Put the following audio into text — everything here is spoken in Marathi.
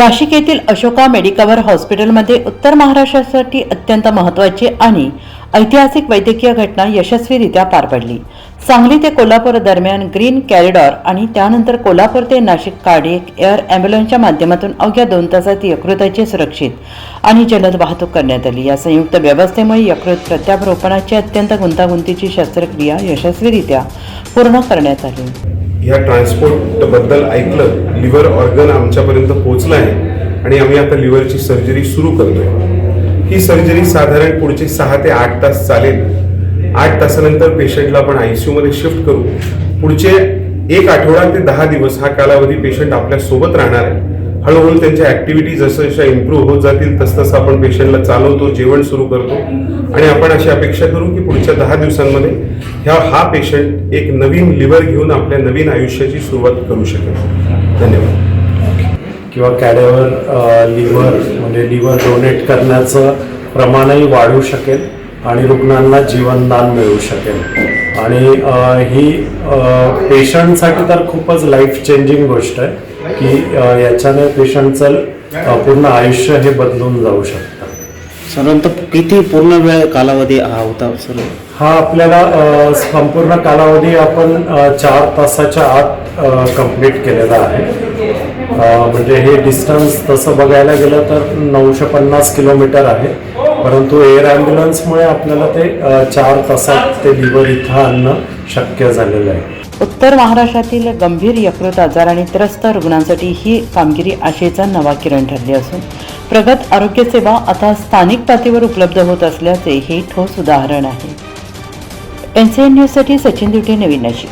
नाशिक येथील अशोका मेडिकवर हॉस्पिटलमध्ये उत्तर महाराष्ट्रासाठी अत्यंत महत्त्वाची आणि ऐतिहासिक वैद्यकीय घटना यशस्वीरित्या पार पडली. सांगली ते कोल्हापूर दरम्यान ग्रीन कॅरिडॉर आणि त्यानंतर कोल्हापूर ते नाशिक कार्डियक एअर अँब्युलन्सच्या माध्यमातून अवघ्या दोन तासात यकृताची सुरक्षित आणि जलद वाहतूक करण्यात आली. या संयुक्त व्यवस्थेमुळे यकृत प्रत्यारोपणाची अत्यंत गुंतागुंतीची शस्त्रक्रिया यशस्वीरित्या पूर्ण करण्यात आली. ह्या ट्रान्सपोर्टबद्दल ऐकलं लिव्हर ऑर्गन आमच्यापर्यंत पोहोचलं आहे आणि आम्ही आता लिव्हरची सर्जरी सुरू करतोय. ही सर्जरी साधारण पुढचे सहा ते आठ तास चालेल. आठ तासानंतर पेशंटला आपण आय सी यूमध्ये शिफ्ट करू. पुढचे एक आठवडा ते दहा दिवस हा कालावधी पेशंट आपल्यासोबत राहणार आहे. हळूहळू त्यांच्या ॲक्टिव्हिटी जसं जशा इम्प्रूव्ह होत जातील तसतसं आपण पेशंटला चालवतो जेवण सुरू करतो. आणि आपण अशी अपेक्षा करू की पुढच्या दहा दिवसांमध्ये ह्या हा पेशंट एक नवीन लिव्हर घेऊन आपल्या नवीन आयुष्याची सुरुवात करू शकेल. धन्यवाद. किंवा कॅडेवर लिव्हर म्हणजे लिव्हर डोनेट करण्याचं प्रमाणही वाढू शकेल. आणि रुग्णांना जीवनदान मिळू शकेल. आणि ही पेशंटसाठी तर खूपच लाईफ चेंजिंग गोष्ट आहे की याच्याने पेशंटचं पूर्ण आयुष्य हे बदलून जाऊ शकतं. साधारणतः किती पूर्ण वेळ कालावधी हा होता सर? हा आपल्याला संपूर्ण कालावधी आपण चार तासाच्या आत कंप्लीट केलेला आहे. म्हणजे हे डिस्टन्स तसं बघायला गेलं तर नऊशे पन्नास किलोमीटर आहे. परंतु एअर ॲम्ब्युलन्समुळे आपल्याला ते चार तासात ते लिव्हर इथं आणणं शक्य झालेलं आहे. उत्तर महाराष्ट्रातील गंभीर यकृत आणि त्रस्त रुग्णांसाठी ही कामगिरी आशेचा नवा किरण ठरली असून प्रगत आरोग्य सेवा आता स्थानिक पातळीवर उपलब्ध होत असल्याचे हे ठोस उदाहरण आहे. एन सी एन न्यूजसाठी सचिन दिवटे नवीन नाशिक.